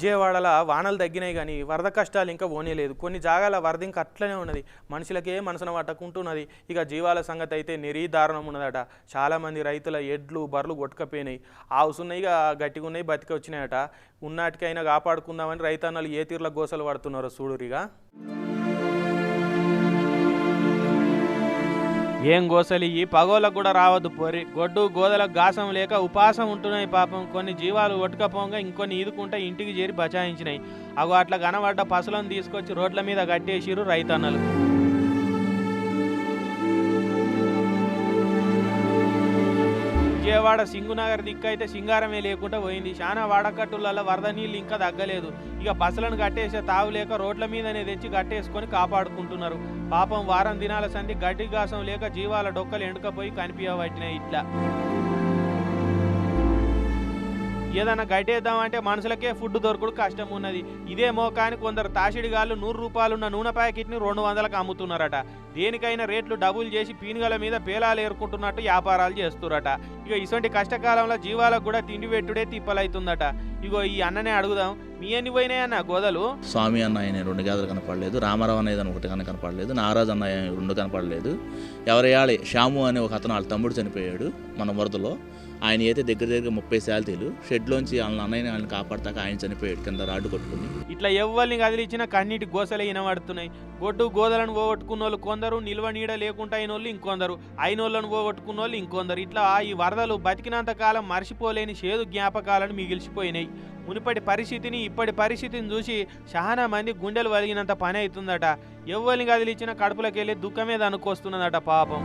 విజయవాడలో వానలు తగ్గినాయి కానీ వరద కష్టాలు ఇంకా పోనేలేదు. కొన్ని జాగాల వరద ఇంకా అట్లనే ఉన్నది. మనుషులకే మనసున పట్టకుంటున్నది. ఇక జీవాల సంగతి అయితే నిరీదారుణం ఉన్నదట. చాలామంది రైతుల ఎడ్లు బర్రెలు కొట్టుకపోయినాయి. ఆవుసున్నాయి ఇక గట్టిగా ఉన్నాయి బతికి వచ్చినాయట. ఉన్నాటికైనా కాపాడుకుందామని రైతన్నలు ఏ తీర్ల గోసలు పడుతున్నారో చూడురిగా. ఏం గోసలి? ఈ పగోలకు కూడా రావద్దు పోరి. గొడ్డు గోదలకు గాసం లేక ఉపాసం ఉంటున్నాయి పాపం. కొన్ని జీవాలు ఒట్టుకపోగా ఇంకొన్ని ఈదుకుంటే ఇంటికి చేరి బచాయించినాయి. అగో అట్లా కనబడ్డ పసులను తీసుకొచ్చి రోడ్ల మీద కట్టేసిరు రైతన్నలు. విజయవాడ సింగునగర్ దిక్కు అయితే సింగారమే లేకుండా పోయింది. చాలా వాడకట్టులలో వరద నీళ్ళు ఇంకా తగ్గలేదు. ఇక బస్సులను కట్టేసే తావు లేక రోడ్ల మీదనే తెచ్చి కట్టేసుకొని కాపాడుకుంటున్నారు. పాపం వారం దినాల సంధి గడ్డి గాసం లేక జీవాల డొక్కలు ఎండుకపోయి కనిపించబట్టినాయి ఇట్లా. ఏదైనా గట్టేద్దామంటే మనుషులకే ఫుడ్ దొరకడు కష్టం ఉన్నది. ఇదే మోకాని కొందరు తాసిడిగాళ్ళు నూరు రూపాయలున్న నూనె ప్యాకెట్ని రెండు వందలకు అమ్ముతున్నారట. దేనికైనా రేట్లు డబుల్ చేసి పీనుగల మీద పేలాలు ఏరుకుంటున్నట్టు వ్యాపారాలు చేస్తున్నారట ఇక ఇటువంటి కష్టకాలంలో జీవాలకు కూడా తిండి పెట్టుడే తిప్పలైతుందట. ఇగో ఈ అన్ననే అడుగుదాం మీ పోయినాయి అన్న గోదలు? స్వామి అన్న ఆయన రెండు గేదెలు కనపడలేదు రామారావు అనేది ఒకటి కానీ కనపడలేదు నారాజు అన్న రెండు కనపడలేదు. ఎవరేయాలి? శ్యాము అనే ఒక అతను వాళ్ళ తమ్ముడు చనిపోయాడు మన వరదలో. ఆయన అయితే దగ్గర దగ్గర ముప్పై శాలతీలు బెడ్లోంచి వాళ్ళ అన్నయ్యని వాళ్ళని కాపాడతాక ఆయన చనిపోయాడు కింద రాడ్డు కొట్టుకుని ఇట్లా ఎవరిని కదిలించిన కన్నీటి గోసలే వినబడుతున్నాయి. గొడ్డు గోదలను పోగొట్టుకున్న వాళ్ళు కొందరు నిల్వ నీడ లేకుండా అయిన వాళ్ళు ఇంకొందరు అయిన వాళ్ళను పోగొట్టుకున్న వాళ్ళు ఇంకొందరు. ఇట్లా ఈ వరదలు బతికినంత కాలం మర్చిపోలేని చేదు జ్ఞాపకాలను మిగిలిచిపోయినాయి. మునుపటి పరిస్థితిని ఇప్పటి పరిస్థితిని చూసి చాలా మంది గుండెలు వలిగినంత పని అవుతుందట. ఎవ్వరిని కదిలించిన కడుపులోకి వెళ్ళి దుఃఖమే దనుకొస్తున్నదట పాపం.